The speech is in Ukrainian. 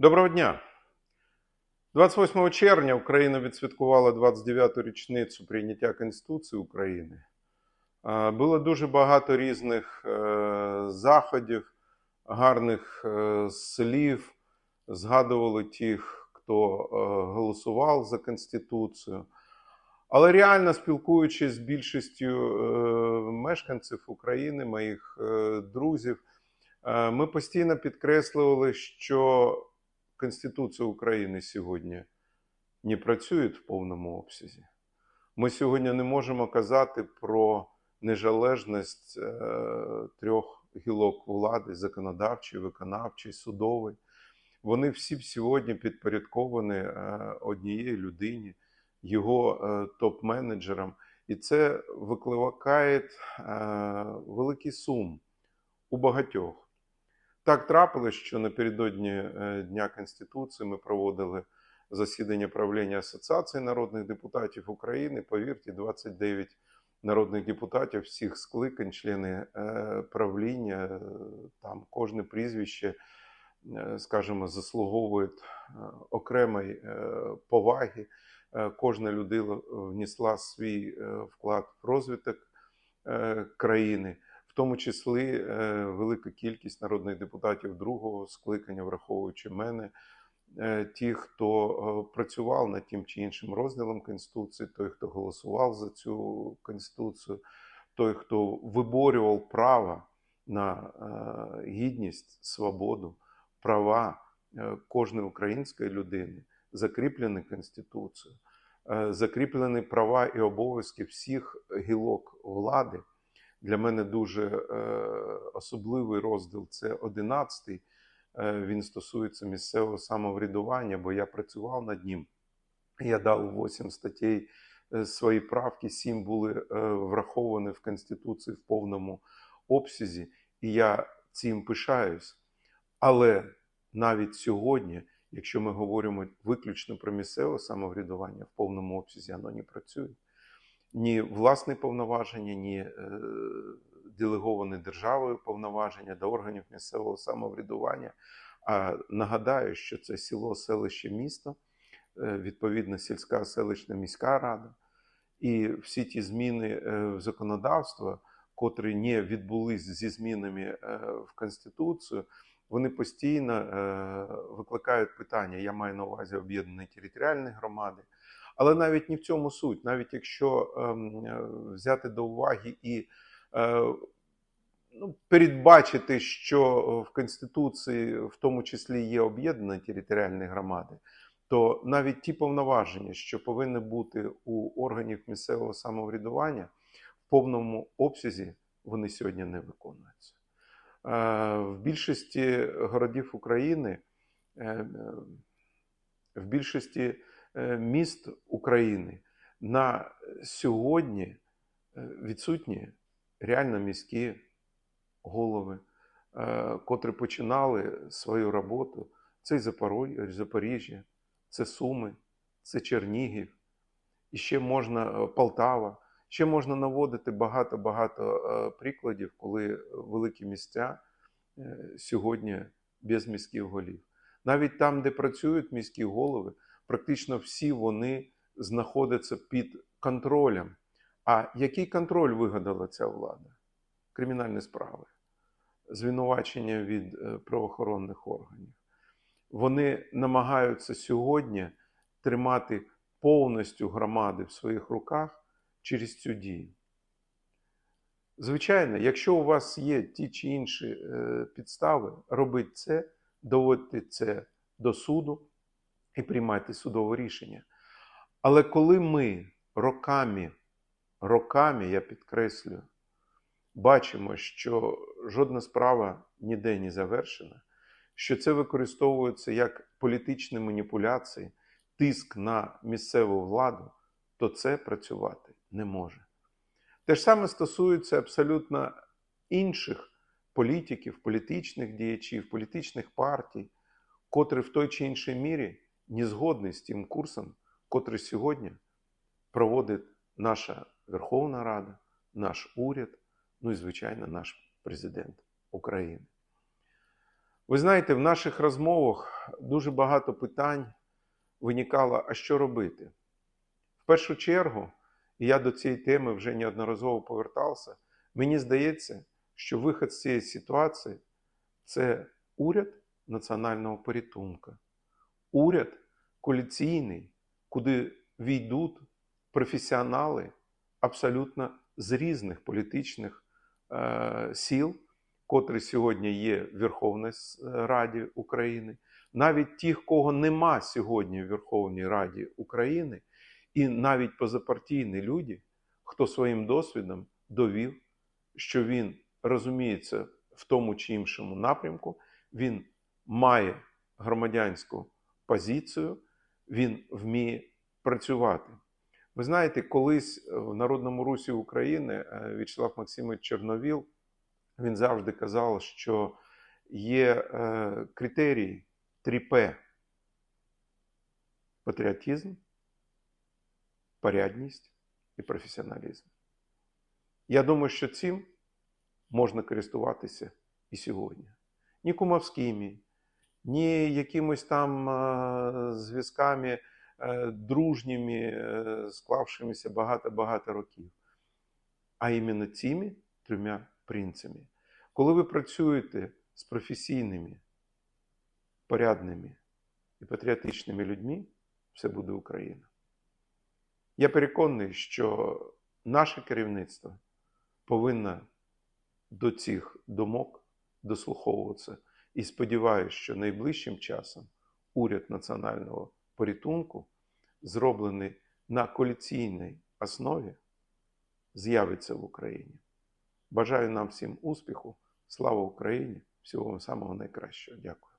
Доброго дня! 28 червня Україна відсвяткувала 29-ту річницю прийняття Конституції України. Було дуже багато різних е, заходів, гарних е, слів. Згадували тих, хто е, голосував за Конституцію. Але реально спілкуючись з більшістю мешканців України, моїх друзів, ми постійно підкреслювали, що Конституція України сьогодні не працює в повному обсязі. Ми сьогодні не можемо казати про незалежність е, трьох гілок влади: законодавчої, виконавчої, судової. Вони всі сьогодні підпорядковані е, однієї людині, його е, топ-менеджерам. І це викликає е, великий сум у багатьох. Так трапилось, що напередодні е, Дня Конституції ми проводили засідання правління Асоціації народних депутатів України. Повірте, 29 народних депутатів всіх скликань, члени е, правління, е, там кожне прізвище, скажімо, заслуговує окремої поваги. Кожна людина внесла свій вклад в розвиток країни тому числі е, велика кількість народних депутатів другого скликання, враховуючи мене, е, ті, хто е, працював над тим чи іншим розділом Конституції, той, хто голосував за цю Конституцію, той, хто виборював право на гідність, свободу, права кожної української людини, закріплені Конституцією, закріплені права і обов'язки всіх гілок влади. Для мене дуже е, особливий розділ це 11-й. Е, він стосується місцевого самоврядування, бо я працював над ним. Я дав 8 статей е, свої правки, 7 були враховані в Конституції в повному обсязі, і я цим пишаюсь. Але навіть сьогодні, якщо ми говоримо виключно про місцеве самоврядування в повному обсязі, воно не працює ні власні повноваження, ні е, делеговані державою повноваження до органів місцевого самоврядування. А нагадаю, що це село, селище, місто, е, відповідно, сільська селищна міська рада, і всі ті зміни е, в законодавство, котрі не відбулись зі змінами в Конституцію, вони постійно викликають питання. Я маю на увазі об'єднані територіальні громади. Але навіть не в цьому суть, навіть якщо ем, е, взяти до уваги і е, ну, передбачити, що в Конституції в тому числі є об'єднані територіальні громади, то навіть ті повноваження, що повинні бути у органів місцевого самоврядування, в повному обсязі вони сьогодні не виконуються. Е, В більшості городів України, е, е, в більшості е, міст України на сьогодні е, відсутні реально міські голови, е, котрі починали свою роботу. Це і Запоріжжя, це Суми, це Чернігів, і ще можна е, Полтава. Ще можна наводити багато-багато е, прикладів, коли великі місця е, сьогодні без міських голів. Навіть там, де працюють міські голови, практично всі вони знаходяться під контролем. А який контроль вигадала ця влада? Кримінальні справи, звинувачення від е, правоохоронних органів. Вони намагаються сьогодні тримати повністю громади в своїх руках через цю дію. Звичайно, якщо у вас є ті чи інші е, підстави, робіть це, доводьте це до суду і приймайте судове рішення. Але коли ми роками, роками, я підкреслюю, бачимо, що жодна справа ніде не завершена, що це використовується як політичні маніпуляції, тиск на місцеву владу, то це працювати не може. Те ж саме стосується абсолютно інших політиків, політичних діячів, політичних партій, котрі в той чи іншій мірі не згодні з тим курсом, котрий сьогодні проводить наша Верховна Рада, наш уряд, ну і, звичайно, наш президент України. Ви знаєте, в наших розмовах дуже багато питань виникало, а що робити? В першу чергу, і я до цієї теми вже неодноразово повертався, мені здається, що вихід з цієї ситуації це уряд національного порятунку, уряд коаліційний, куди війдуть професіонали абсолютно з різних політичних е, сіл, котрі сьогодні є в Верховній Раді України, навіть тих, кого нема сьогодні в Верховній Раді України, і навіть позапартійні люди, хто своїм досвідом довів, що він розуміється в тому чи іншому напрямку, він має громадянську позицію, він вміє працювати. Ви знаєте, колись в Народному Русі України е, В'ячеслав Максимович Чорновіл він завжди казав, що є е, критерії 3П: патріотизм, порядність і професіоналізм. Я думаю, що цим можна користуватися і сьогодні. Ні кумовськими, ні якимось там е, зв'язками е, дружніми, е, склавшимися багато-багато років, а іменно цими трьома принципами. Коли ви працюєте з професійними, порядними і патріотичними людьми, все буде Україна. Я переконаний, що наше керівництво повинно до цих думок дослуховуватися і сподіваюся, що найближчим часом уряд національного порятунку, зроблений на коаліційній основі, з'явиться в Україні. Бажаю нам всім успіху, слава Україні! Всього вам самого найкращого. Дякую.